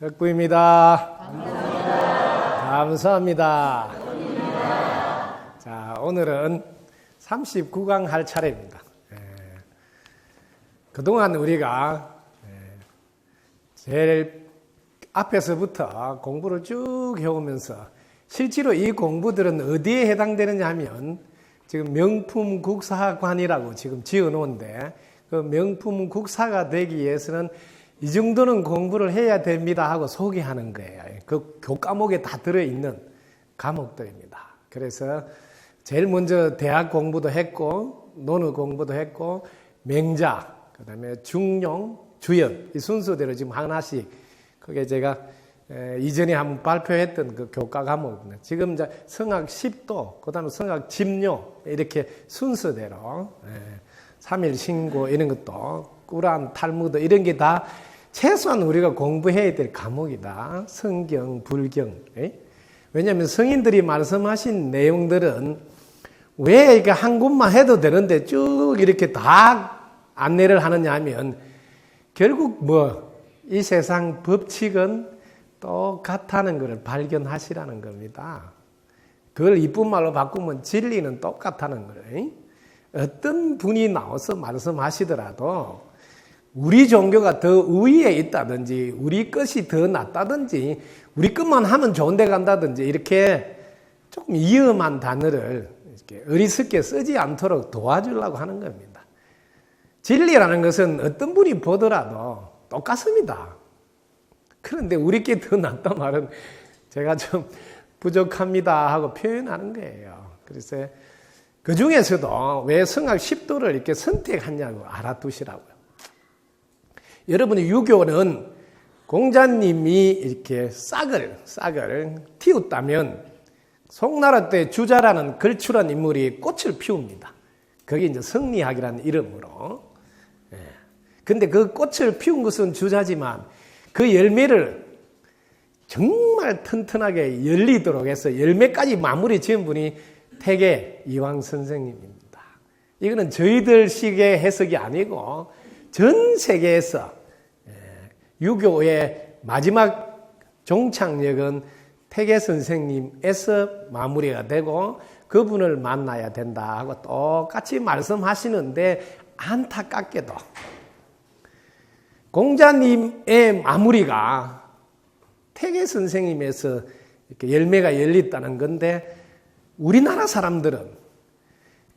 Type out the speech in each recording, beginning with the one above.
덕구입니다. 감사합니다. 자, 오늘은 39강 할 차례입니다. 예. 그동안 우리가 예, 제일 앞에서부터 공부를 쭉 해오면서 실제로 이 공부들은 어디에 해당되느냐 하면 지금 명품 국사관이라고 지금 지어 놓은데 그 명품 국사가 되기 위해서는 이 정도는 공부를 해야 됩니다 하고 소개하는 거예요. 그 교과목에 다 들어있는 과목들입니다. 그래서 제일 먼저 대학 공부도 했고, 논어 공부도 했고, 맹자, 그 다음에 중용, 주연, 이 순서대로 지금 하나씩, 그게 제가 에, 이전에 한번 발표했던 그 교과 과목입니다. 지금 이제 성악 10도, 그 다음에 성악 집료, 이렇게 순서대로, 에, 3일 신고 이런 것도, 꾸란, 탈무드 이런 게 다 최소한 우리가 공부해야 될 과목이다. 성경, 불경. 에? 왜냐하면 성인들이 말씀하신 내용들은 왜 이게 한 곳만 해도 되는데 쭉 이렇게 다 안내를 하느냐 하면 결국 뭐 이 세상 법칙은 똑같다는 것을 발견하시라는 겁니다. 그걸 이쁜 말로 바꾸면 진리는 똑같다는 거예요. 어떤 분이 나와서 말씀하시더라도 우리 종교가 더 우위에 있다든지 우리 것이 더 낫다든지 우리 것만 하면 좋은 데 간다든지 이렇게 조금 위험한 단어를 이렇게 어리석게 쓰지 않도록 도와주려고 하는 겁니다. 진리라는 것은 어떤 분이 보더라도 똑같습니다. 그런데 우리께 더 낫다 말은 제가 좀 부족합니다 하고 표현하는 거예요. 그래서 그 중에서도 왜 성악 10도를 이렇게 선택하냐고 알아두시라고요. 여러분의 유교는 공자님이 이렇게 싹을, 싹을 틔웠다면 송나라 때 주자라는 걸출한 인물이 꽃을 피웁니다. 그게 이제 성리학이라는 이름으로. 예. 근데 그 꽃을 피운 것은 주자지만 그 열매를 정말 튼튼하게 열리도록 해서 열매까지 마무리 지은 분이 태계 이황 선생님입니다. 이거는 저희들 식의 해석이 아니고 전 세계에서 유교의 마지막 종착역은 태계 선생님에서 마무리가 되고 그분을 만나야 된다 하고 똑같이 말씀하시는데 안타깝게도 공자님의 마무리가 태계 선생님에서 이렇게 열매가 열렸다는 건데 우리나라 사람들은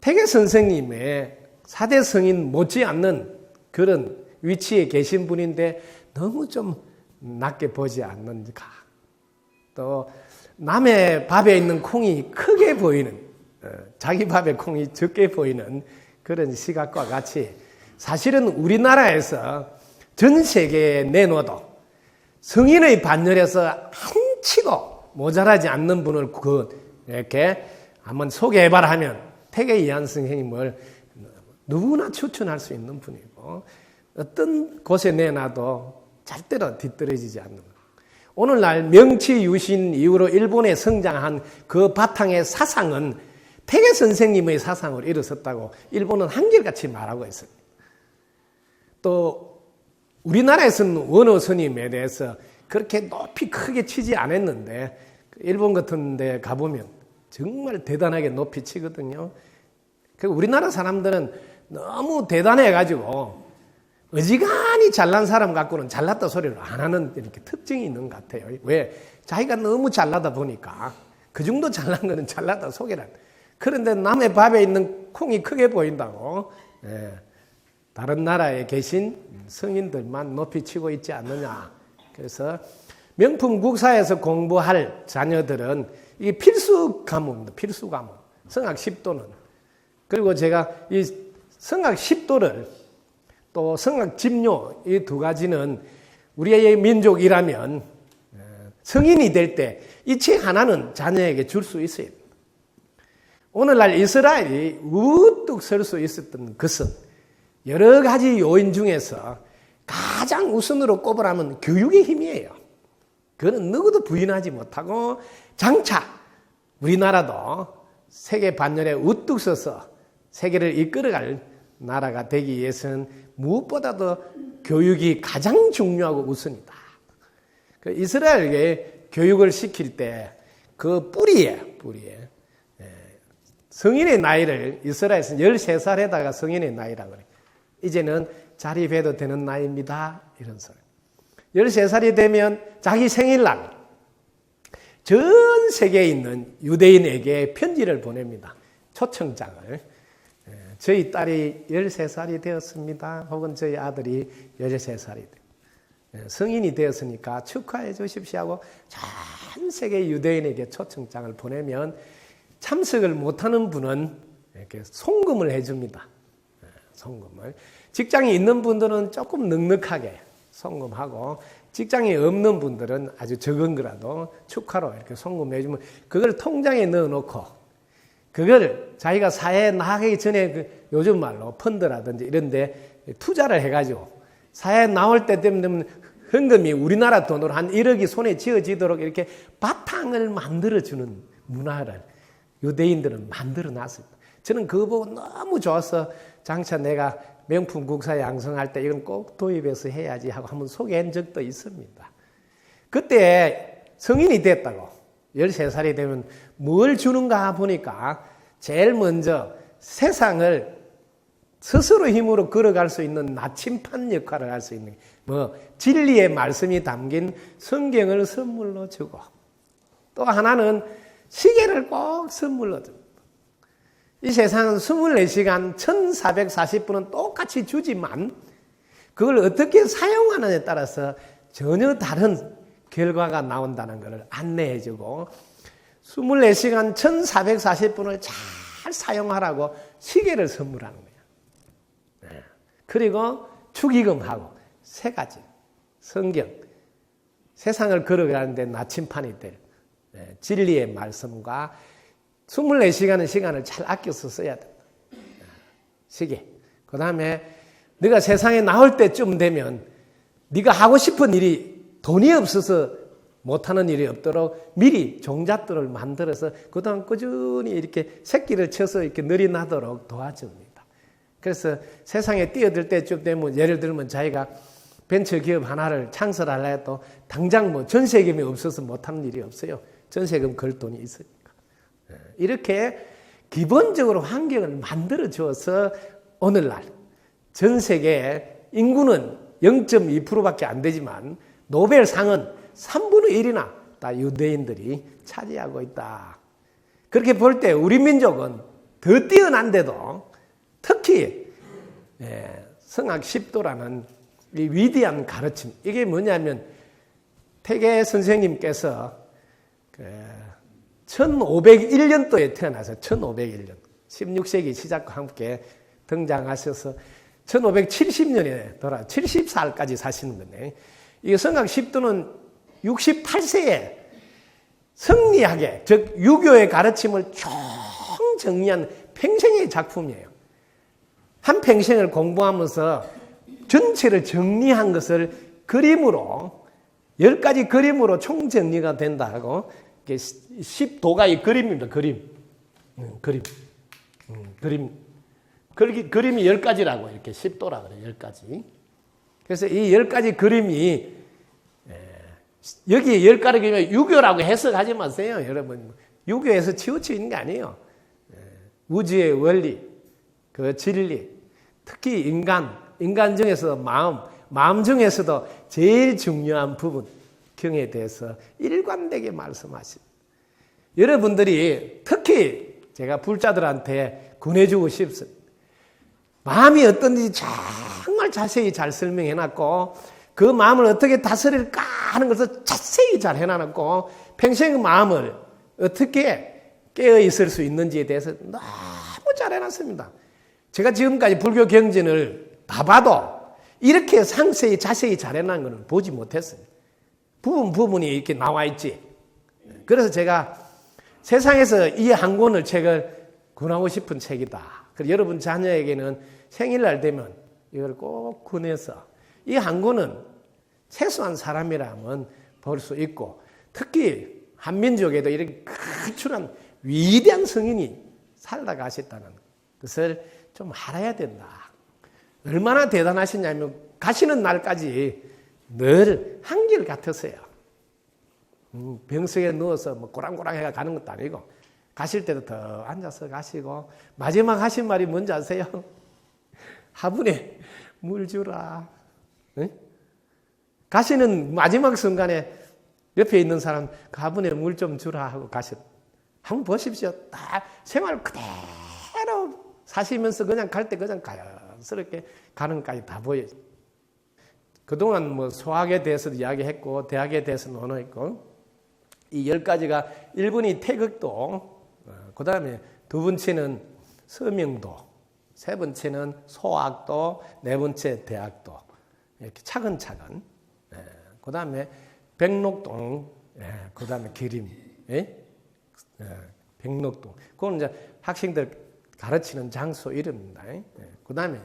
태계 선생님의 사대 성인 못지않는 그런 위치에 계신 분인데 너무 좀 낮게 보지 않는가. 또 남의 밥에 있는 콩이 크게 보이는 어, 자기 밥에 콩이 적게 보이는 그런 시각과 같이 사실은 우리나라에서 전 세계에 내놓아도 성인의 반열에서 한치도 모자라지 않는 분을 그 이렇게 한번 소개해봐라 하면 태계 이한 선생님을 누구나 추천할 수 있는 분이 고 어떤 곳에 내놔도 절대로 뒤떨어지지 않는 것. 오늘날 명치 유신 이후로 일본에 성장한 그 바탕의 사상은 태계 선생님의 사상을 일어섰다고 일본은 한결같이 말하고 있습니다. 또 우리나라에서는 원어 스님에 대해서 그렇게 높이 크게 치지 않았는데 일본 같은 데 가보면 정말 대단하게 높이 치거든요. 그 우리나라 사람들은 너무 대단해가지고 어지간히 잘난 사람 갖고는 잘났다 소리를 안 하는 이렇게 특징이 있는 것 같아요. 왜? 자기가 너무 잘나다 보니까 그 정도 잘난 거는 잘나다 소개를 그런데 남의 밥에 있는 콩이 크게 보인다고 예. 다른 나라에 계신 성인들만 높이 치고 있지 않느냐. 그래서 명품 국사에서 공부할 자녀들은 이게 필수 과목입니다. 필수 과목. 성악 10도는. 그리고 제가 이 성악 10도를 또 성악 집료 이두 가지는 우리의 민족이라면 성인이 될 때 이 책 하나는 자녀에게 줄 수 있어요. 오늘날 이스라엘이 우뚝 설 수 있었던 것은 여러 가지 요인 중에서 가장 우선으로 꼽으라면 교육의 힘이에요. 그거는 누구도 부인하지 못하고 장차 우리나라도 세계 반열에 우뚝 서서 세계를 이끌어갈 나라가 되기 위해서는 무엇보다도 교육이 가장 중요하고 우선이다. 그 이스라엘에게 교육을 시킬 때 그 뿌리에, 뿌리에. 예, 성인의 나이를 이스라엘에서 13살에다가 성인의 나이라고 그래요. 이제는 자립해도 되는 나이입니다. 이런 소리. 13살이 되면 자기 생일날 전 세계에 있는 유대인에게 편지를 보냅니다. 초청장을. 예, 저희 딸이 13살이 되었습니다. 혹은 저희 아들이 13살이 되었습니다. 예, 성인이 되었으니까 축하해 주십시오 하고 전 세계 유대인에게 초청장을 보내면 참석을 못하는 분은 이렇게 송금을 해줍니다. 예, 송금을. 직장이 있는 분들은 조금 넉넉하게 송금하고 직장이 없는 분들은 아주 적은 거라도 축하로 이렇게 송금해주면 그걸 통장에 넣어놓고 그걸 자기가 사회에 나가기 전에 그 요즘 말로 펀드라든지 이런 데 투자를 해가지고 사회에 나올 때 되면 현금이 우리나라 돈으로 한 1억이 손에 쥐어지도록 이렇게 바탕을 만들어주는 문화를 유대인들은 만들어 놨습니다. 저는 그거 보고 너무 좋아서 장차 내가 명품 국사 양성할 때 이건 꼭 도입해서 해야지 하고 한번 소개한 적도 있습니다. 그때 성인이 됐다고 13살이 되면 뭘 주는가 보니까 제일 먼저 세상을 스스로 힘으로 걸어갈 수 있는 나침판 역할을 할 수 있는 뭐 진리의 말씀이 담긴 성경을 선물로 주고 또 하나는 시계를 꼭 선물로 줍니다. 이 세상은 24시간 1440분은 똑같이 주지만 그걸 어떻게 사용하느냐에 따라서 전혀 다른 결과가 나온다는 것을 안내해 주고 24시간 1440분을 잘 사용하라고 시계를 선물하는 거예요. 네. 그리고 축의금하고 세 가지. 성경. 세상을 걸어가는데 나침판이 될 네, 진리의 말씀과 24시간의 시간을 잘 아껴서 써야 된다. 시계. 그 다음에 네가 세상에 나올 때쯤 되면 네가 하고 싶은 일이 돈이 없어서 못하는 일이 없도록 미리 종잣돈을 만들어서 그동안 꾸준히 이렇게 새끼를 쳐서 이렇게 늘이 나도록 도와줍니다. 그래서 세상에 뛰어들 때쯤 되면 예를 들면 자기가 벤처 기업 하나를 창설하려 해도 당장 뭐 전세금이 없어서 못하는 일이 없어요. 전세금 걸 돈이 있으니까. 이렇게 기본적으로 환경을 만들어 주어서 오늘날 전 세계 인구는 0.2%밖에 안 되지만 노벨상은 3분의 1이나 다 유대인들이 차지하고 있다. 그렇게 볼 때 우리 민족은 더 뛰어난데도 특히 예, 성악 10도라는 이 위대한 가르침 이게 뭐냐면 태계 선생님께서 그 1501년도에 태어나서 1501년 16세기 시작과 함께 등장하셔서 1570년에 돌아 70살까지 사시는 건데 이 성악 10도는 68세에 승리하게 즉 유교의 가르침을 총 정리한 평생의 작품이에요. 한 평생을 공부하면서 전체를 정리한 것을 그림으로 열 가지 그림으로 총 정리가 된다고 10도가 이 그림입니다. 그림. 음, 그림. 음, 그림. 그림이 열 가지라고 이렇게 10도라 그래요. 열 가지. 그래서 이 열 가지 그림이 여기 열 가지 그림이 유교라고 해석하지 마세요. 여러분. 유교에서 치우쳐 있는 게 아니에요. 우주의 원리, 그 진리, 특히 인간, 인간 중에서 마음, 마음 중에서도 제일 중요한 부분, 경에 대해서 일관되게 말씀하십니다. 여러분들이 특히 제가 불자들한테 권해주고 싶습니다. 마음이 어떤지 정말 자세히 잘 설명해 놨고, 그 마음을 어떻게 다스릴까 하는 것을 자세히 잘 해놔놓고, 평생 마음을 어떻게 깨어 있을 수 있는지에 대해서 너무 잘 해놨습니다. 제가 지금까지 불교 경전을 다 봐도 이렇게 상세히 자세히 잘 해놓은 것은 보지 못했어요. 부분 부분이 이렇게 나와 있지. 그래서 제가 세상에서 이 한 권을 책을 권하고 싶은 책이다. 그래서 여러분 자녀에게는 생일날 되면 이걸 꼭 권해서 이한 권은 최소한 사람이라면 볼 수 있고 특히 한민족에도 이렇게 크출한 위대한 성인이 살다 가셨다는 것을 좀 알아야 된다. 얼마나 대단하시냐면 가시는 날까지 늘 한결 같으세요. 음, 병석에 누워서 뭐 꼬랑꼬랑 해가 가는 것도 아니고 가실 때도 더 앉아서 가시고 마지막 하신 말이 뭔지 아세요? 화분에 물 주라. 응? 가시는 마지막 순간에 옆에 있는 사람 그 화분에 물 좀 주라 하고 가셨. 한번 보십시오. 다 생활 그대로 사시면서 그냥 갈 때 그냥 자연스럽게 가는 것까지 다 보여요. 그동안 뭐 소학에 대해서도 이야기했고 대학에 대해서는 언어했고 이 열 가지가 1분이 태극도 그 다음에 두 번째는 서명도 세 번째는 소학도 네 번째 대학도 이렇게 차근차근 그 다음에 백록동 그 다음에 기림 예? 백록동 그건 이제 학생들 가르치는 장소 이름입니다. 그 다음에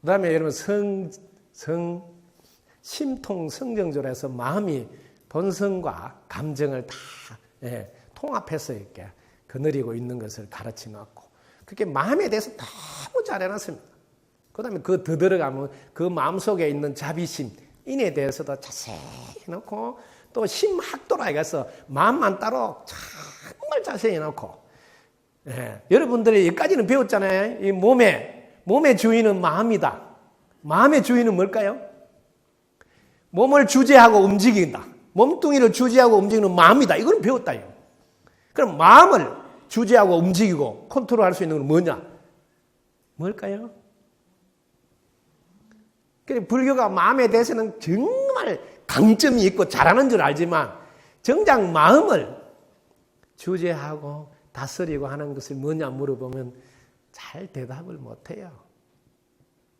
그 다음에 여러분 성, 성, 심통 성정조에서 마음이 본성과 감정을 다 예, 통합해서 이렇게 거느리고 있는 것을 가르쳐 놓고 그렇게 마음에 대해서 너무 잘 해놨습니다. 그 다음에 그 더 들어가면 그 마음속에 있는 자비심, 인에 대해서도 자세히 해놓고 또 심학도라 해서 마음만 따로 정말 자세히 해놓고 예, 여러분들이 여기까지는 배웠잖아요. 이 몸에, 몸의 주인은 마음이다. 마음의 주인은 뭘까요? 몸을 주재하고 움직인다. 몸뚱이를 주재하고 움직이는 마음이다. 이걸 배웠다요. 그럼 마음을 주재하고 움직이고 컨트롤할 수 있는 건 뭐냐? 뭘까요? 그래 불교가 마음에 대해서는 정말 강점이 있고 잘하는 줄 알지만 정작 마음을 주재하고 다스리고 하는 것을 뭐냐 물어보면 잘 대답을 못해요.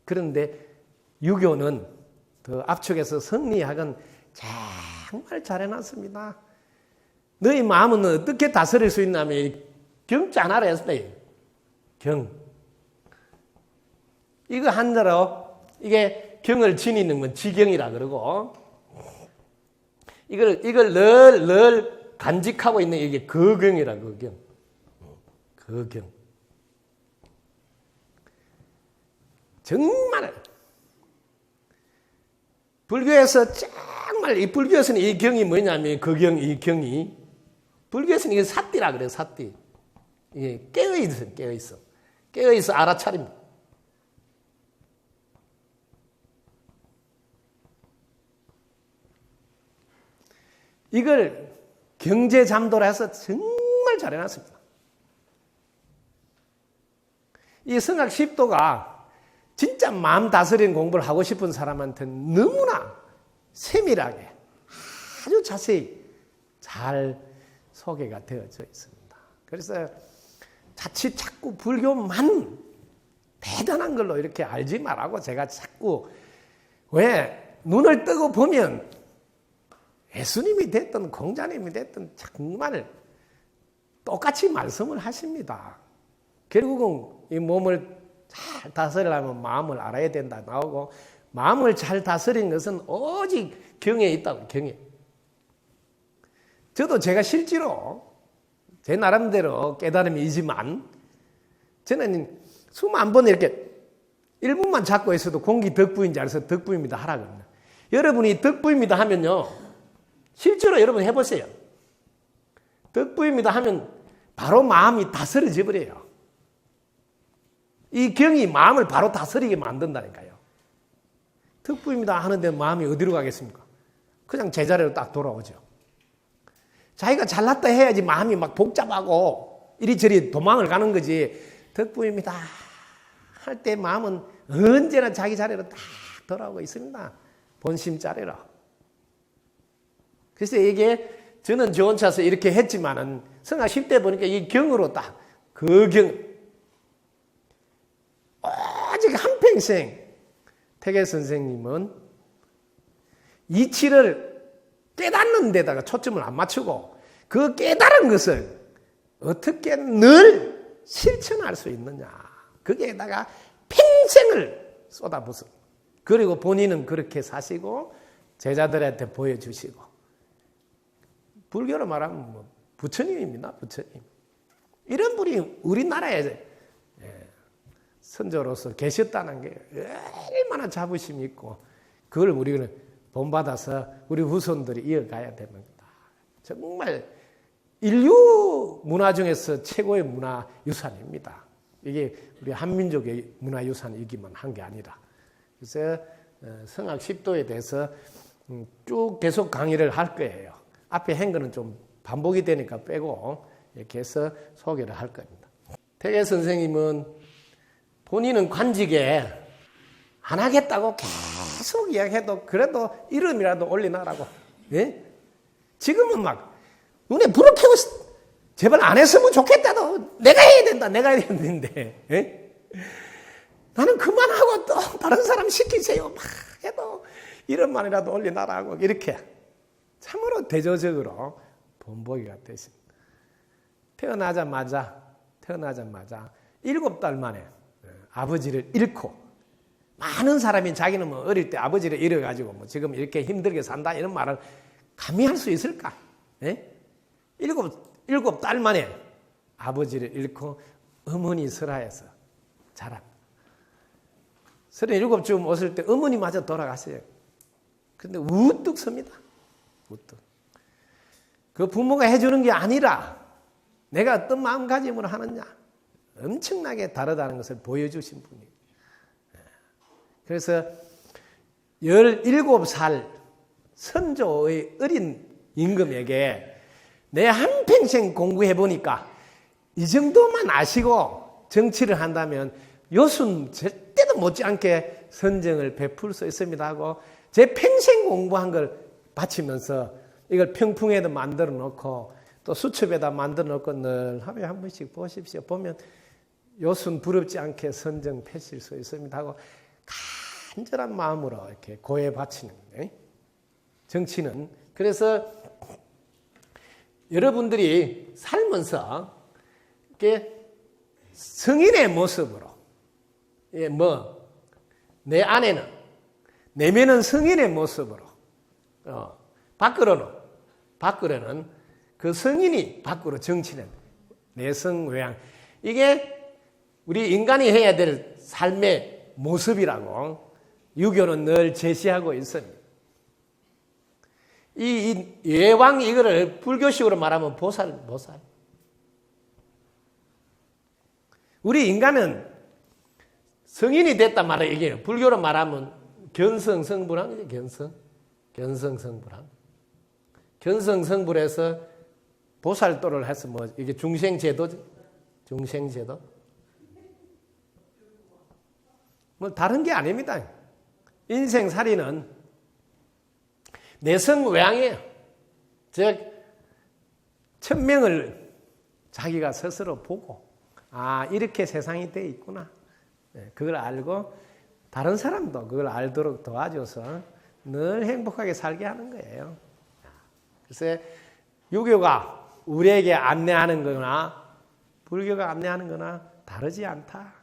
그런데 유교는 더 압축해서 성리학은 정말 잘해놨습니다. 너희 마음은 어떻게 다스릴 수 있냐면 경자 하나로 했어요. 경. 이거 한자로 이게 경을 지니는 건 지경이라 그러고 이걸 이걸 늘 늘 간직하고 있는 이게 거경이라 거경. 거경. 정말 불교에서 정말 이 불교에서는 이 경이 뭐냐면 거경 이 경이 불교에서는 이게 사띠라 그래요 사띠. 이게 깨어 있어 깨어 있어 깨어 있어 알아차립니다. 이걸 경제 잠도라 해서 정말 잘 해놨습니다. 이 성악 10도가 진짜 마음 다스리는 공부를 하고 싶은 사람한테 너무나 세밀하게 아주 자세히 잘 소개가 되어져 있습니다. 그래서 자칫 자꾸 불교만 대단한 걸로 이렇게 알지 말라고 제가 자꾸 왜 눈을 뜨고 보면 예수님이 됐든 공자님이 됐든 정말 똑같이 말씀을 하십니다. 결국은 이 몸을 잘 다스리려면 마음을 알아야 된다 나오고 마음을 잘 다스린 것은 오직 경에 있다고 경에. 저도 제가 실제로 제 나름대로 깨달음이지만 저는 수만 번 이렇게 1분만 잡고 있어도 공기 덕부인 줄 알아서 덕부입니다 하라거든요. 여러분이 덕부입니다 하면요. 실제로 여러분 해보세요. 덕부입니다 하면 바로 마음이 다스려져 버려요. 이 경이 마음을 바로 다스리게 만든다니까요. 덕부입니다 하는데 마음이 어디로 가겠습니까? 그냥 제자리로 딱 돌아오죠. 자기가 잘났다 해야지 마음이 막 복잡하고 이리저리 도망을 가는 거지. 덕부입니다. 할 때 마음은 언제나 자기 자리로 딱 돌아오고 있습니다. 본심 자리로. 그래서 이게 저는 저 혼자서 이렇게 했지만은 성악 10대 보니까 이 경으로 딱 그 경. 오직 한평생 태계 선생님은 이치를 깨닫는 데다가 초점을 안 맞추고 그 깨달은 것을 어떻게 늘 실천할 수 있느냐. 거기에다가 평생을 쏟아붓어. 그리고 본인은 그렇게 사시고 제자들한테 보여주시고. 불교로 말하면 뭐 부처님입니다. 부처님. 이런 분이 우리나라에 선조로서 계셨다는 게 얼마나 자부심이 있고 그걸 우리는 본받아서 우리 후손들이 이어가야 되는 거다. 정말 인류 문화 중에서 최고의 문화 유산입니다. 이게 우리 한민족의 문화 유산이기만 한 게 아니라. 그래서 어, 성악 10도에 대해서 음, 쭉 계속 강의를 할 거예요. 앞에 한 거는 좀 반복이 되니까 빼고 이렇게 해서 소개를 할 겁니다. 태계 선생님은 본인은 관직에 안 하겠다고 계속 이야기해도 그래도 이름이라도 올리나라고. 예? 지금은 막 눈에 불을 켜고 제발 안 했으면 좋겠다도 내가 해야 된다 내가 해야 되는데 예? 나는 그만하고 또 다른 사람 시키세요 막 해도 이름만이라도 올리나라고 이렇게 참으로 대조적으로 본보기가 되십니다. 태어나자마자 태어나자마자 일곱 달 만에 아버지를 잃고 많은 사람이 자기는 뭐 어릴 때 아버지를 잃어가지고 뭐 지금 이렇게 힘들게 산다 이런 말을 감히 할 수 있을까? 예? 일곱 일곱 달 만에 아버지를 잃고 어머니 설하에서 자란. 서른일곱쯤 왔을 때 어머니마저 돌아갔어요. 근데 우뚝 섭니다. 우뚝. 그 부모가 해주는 게 아니라 내가 어떤 마음가짐으로 하느냐. 엄청나게 다르다는 것을 보여주신 분이에요. 그래서 17살 선조의 어린 임금에게 내 한평생 공부해 보니까 이 정도만 아시고 정치를 한다면 요순 절대도 못지않게 선정을 베풀 수 있습니다 하고 제 평생 공부한 걸 바치면서 이걸 평풍에도 만들어 놓고 또 수첩에다 만들어 놓고 늘 하루에 한 번씩 보십시오. 보면 요순 부럽지 않게 선정 패실 수 있습니다 하고 간절한 마음으로 이렇게 고해 바치는 거예요. 정치는 그래서 여러분들이 살면서 이렇게 성인의 모습으로 예, 뭐, 내 안에는, 내면은 성인의 모습으로, 어, 밖으로는, 밖으로는 그 성인이 밖으로 정치는 내성 외양. 이게 우리 인간이 해야 될 삶의 모습이라고 유교는 늘 제시하고 있습니다. 이, 이 예왕 이거를 불교식으로 말하면 보살, 보살. 우리 인간은 성인이 됐단 말이에요. 이게 불교로 말하면 견성 성불함이죠. 견성. 견성 성불함. 견성 성불에서 보살도를 해서 뭐 이게 중생제도죠. 중생제도. 뭐 다른 게 아닙니다. 인생살이는 내성 외양이에요. 즉 천명을 자기가 스스로 보고 아 이렇게 세상이 돼 있구나. 네, 그걸 알고 다른 사람도 그걸 알도록 도와줘서 늘 행복하게 살게 하는 거예요. 그래서 유교가 우리에게 안내하는 거나 불교가 안내하는 거나 다르지 않다.